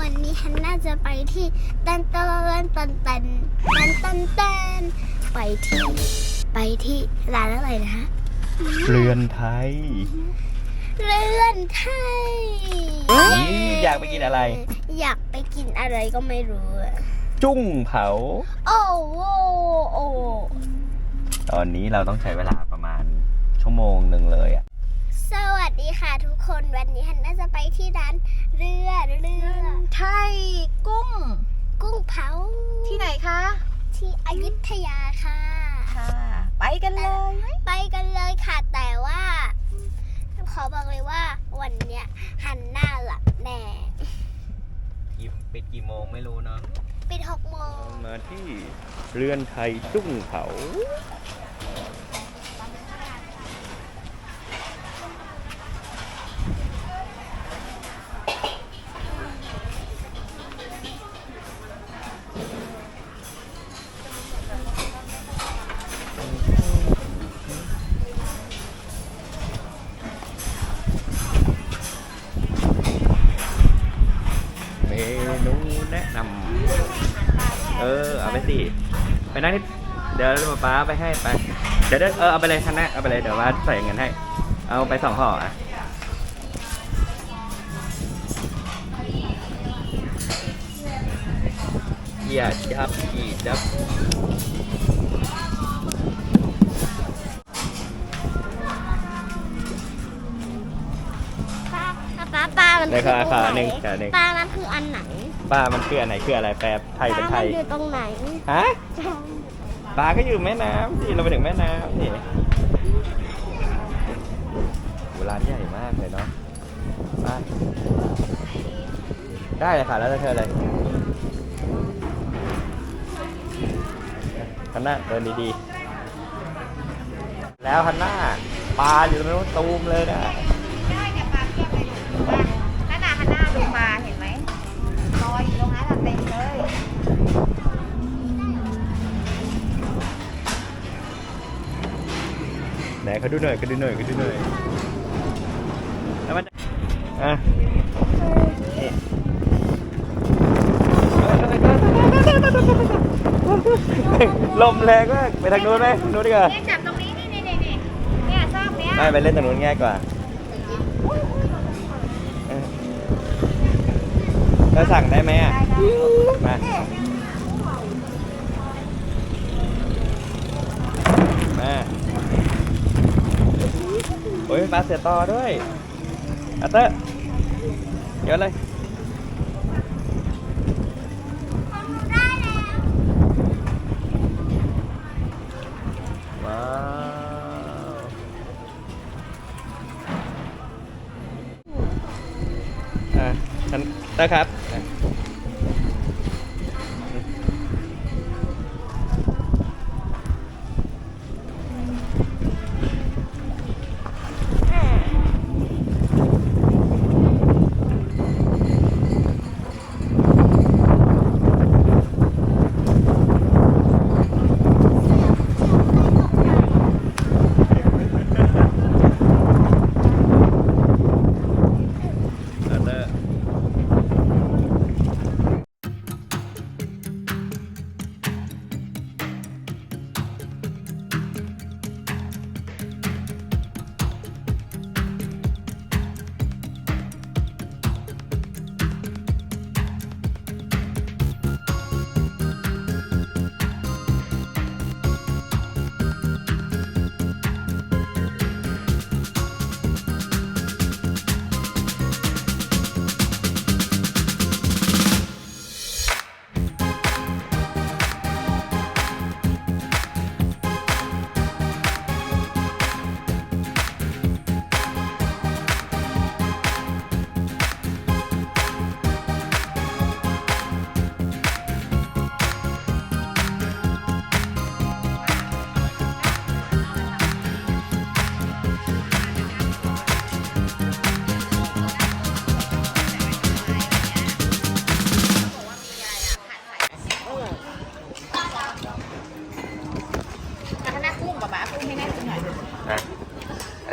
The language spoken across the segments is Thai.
วันนี้ฮันน่าจะไปที่ตันตันตันตันตันตันตันไปที่ไปที่ร้านอะไรนะฮะเรือนไทย เรือนไทยอยากไปกินอะไร อยากไปกินอะไรก็ไม่รู้อะจุ้งเผา โอ้โหโอ้ตอนนี้เราต้องใช้เวลาประมาณชั่วโมงหนึ่งเลยอะ สวัสดีค่ะทุกคนวันนี้ฮันน่าจะไปที่ร้านเรือเรือ ไทยกุ้ง กุ้งเผาที่ไหนคะ ที่อยุธยาค่ะ ค่ะ ไปกันเลยไหมไปกันเลยค่ะแต่ว่า ขอบอกเลยว่าวันเนี้ยฮันน่าหลับแน่ปิดกี่โมงไม่รู้เนาะปิดหกโมงมาที่เรือนไทยจุ้งเผา นั่งนี่เดี๋ยวป๊าไปให้ไป เดี๋ยวเดี๋ยวเออเอาไปเลยคันนะเอาไปเลยเดี๋ยวว่าใส่เงินให้ เอาไปสองห่ออะอย่าจับกีดับ ป้าป้าป้ามันในคือราตคารงหไหนนึ่งจ่ายหนึ่งป้ามันคืออันไหนป้ามันคืออันไหนคืออะไรแปลไทยเป็นไทป้ามัยอยู่ตรงไหนฮะปลาก็อยู่แม่น้ำสิเราไปถึงแม่น้ำนี่โหร้านใหญ่มากเลยเนาะไปได้เลยค่ะแล้วแต่เธอเลยฮันน่าเดินดีๆ แล้วฮันน่าปลาอยู่ตรงนู้นตูมเลยนะ ไหนเขาดูหน่อยเขาดูหน่อยเขาดูหน่อยแล้วมันอะนี่ลมแรงมากไปทางนู้นไหมนู้นดีกว่าเนี่ยจับตรงนี้นี่นี่นี่นี่เนี่ยซอกเนี้ยไม่ไปเล่นตรงนู้นง่ายกว่าเออเราสั่งได้ไหมอะมามา โอ้ยปลาเสือต่อด้วยอัตเตอร์เยอะเลยว้าวอะท่านได้ครับ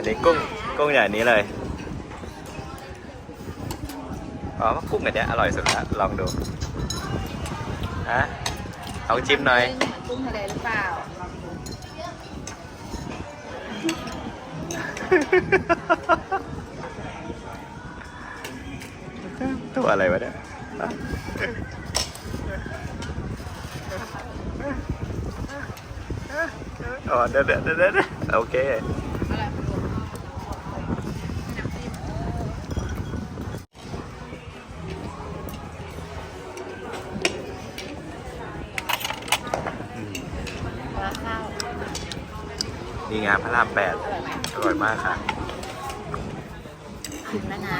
นนี้กุ้งกุ้งอย่างนี้เลยอ๋อกุ้งอันเนี้ยอร่อยสุดละลองดูฮะเอาจิ้มหน่อยเหมือนกุ้งทะเลหรือเปล่าลองดูตัวอะไรวะเนี่ยอ๋อเดี๋ยวเดี๋ยวเดี๋ยวเดี๋ยวโอเค นี่งานพระรามแปดอร่อยไหมอร่อยมากค่ะชิมแล้วนะ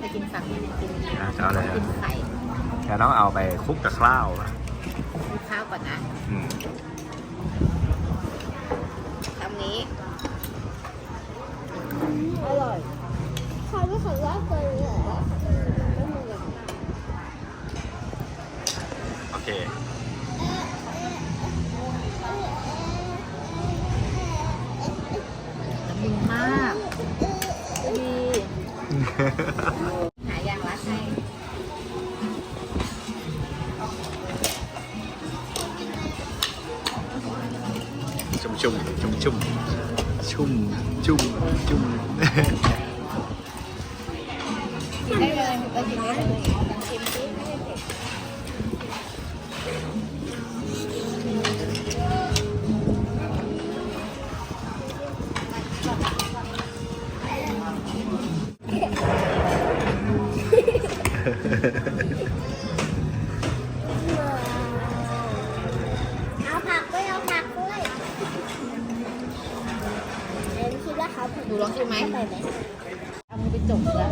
ไปกินฝั่งนี้เนี่ยกินอะเอาเลยกินไข่จะต้องเอาไปคลุกกับข้าวนะ ดูข้าวก่อนนะ อืม คำนี้ อร่อยเขาไม่เคยว่าเคยเลยเหรอ โอเค ละมุนมากดี หายางรัดให้ชุ่ม หนูลองชิมไหมไปไหมเอามือไปจบแล้ว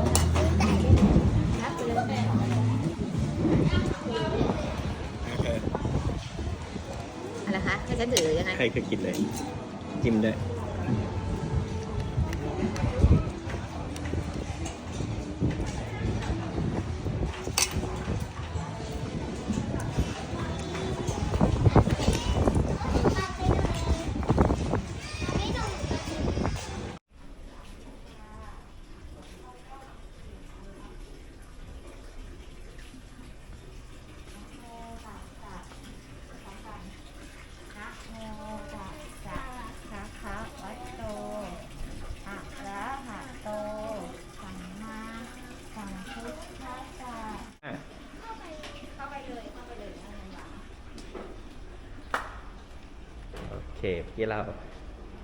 อะไรคะให้ฉันถือหรือยังไง ใครเคยกินเลย จิ้มด้วย เคที่เรา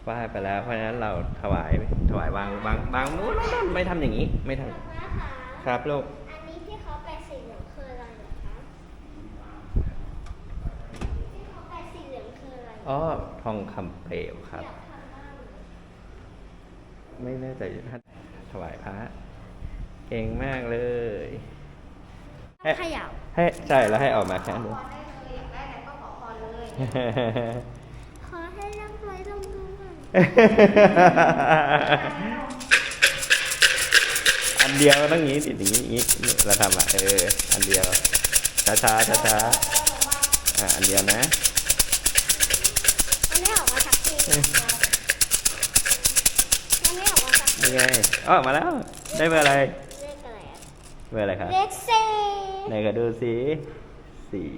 ไหว้ไปแล้ว เพราะฉะนั้นเราถวายถวายวางวางวางนู้นนู้นนู้นไม่ทำอย่างนี้ ไม่ทำครับลูกอันนี้ที่เขาแปะสีเหลืองคืออะไรเหรอคะที่เขาแปะสีเหลืองคืออะไรอ๋อทองคำเปลวครับ ไม่แน่ใจท่านถวายพระเก่งมากเลยให้เขย่าให้ใช่แล้วให้ออกมาแค่นี้ ขอให้ร่ำรวยร่ำรวย อันเดียวต้องงี้ดิอย่างนี้อย่างนี้เราทำอะเออ อันเดียว ช้าช้าช้าช้าๆอะอันเดียวนะมันไม่ออกมาสักทีมันไม่ออกมาสักทีนี่ไงอ๋อมาแล้ว ได้เบอร์อะไร เลขอะไรอะเบอร์อะไรครับเลขสี่ไหนก็ดูสิสี่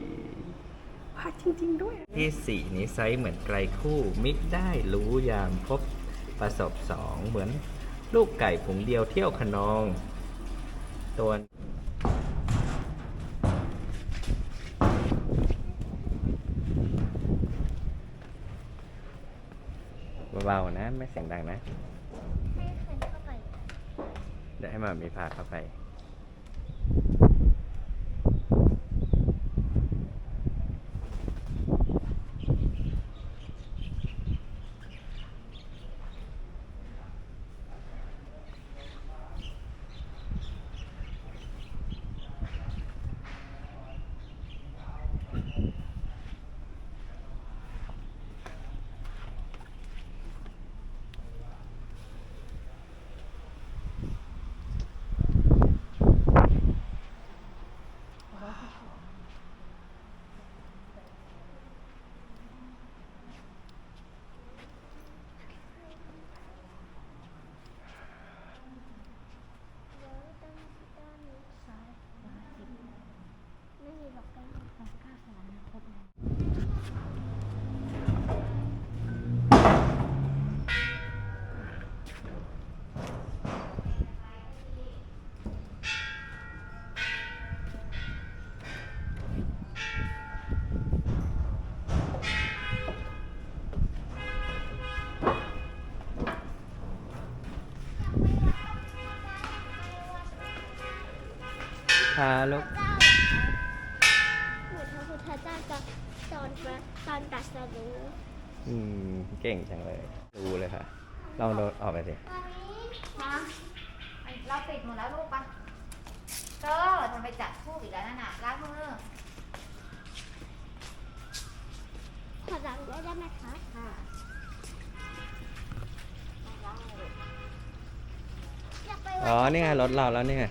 วาดจริง ๆ ด้วย ที่สี่นี้ไซส์เหมือนไกลคู่มิตรได้รู้ยามพบประสบสองเหมือนลูกไก่ผงเดียวเที่ยวขนอง ตัวเบาๆนะ ไม่เสียงดังนะให้คนเข้าไปเดี๋ยวให้มามีพาเข้าไป คะลูกเจ้าเหมือนพระพุทธเจ้าจะสอนมาตอนตรัสรู้อืมเก่งจังเลย ดูเลยค่ะ เราโดนออกไปสิมาเราปิดหมดแล้วลูกปะเจอทำไปจัดทูบอีกแล้วนั่นน่ะล้างมือขอดังด้วยได้ไหมคะค่ะอยากไปอ๋อ นี่ไงรถเราแล้วนี่ไง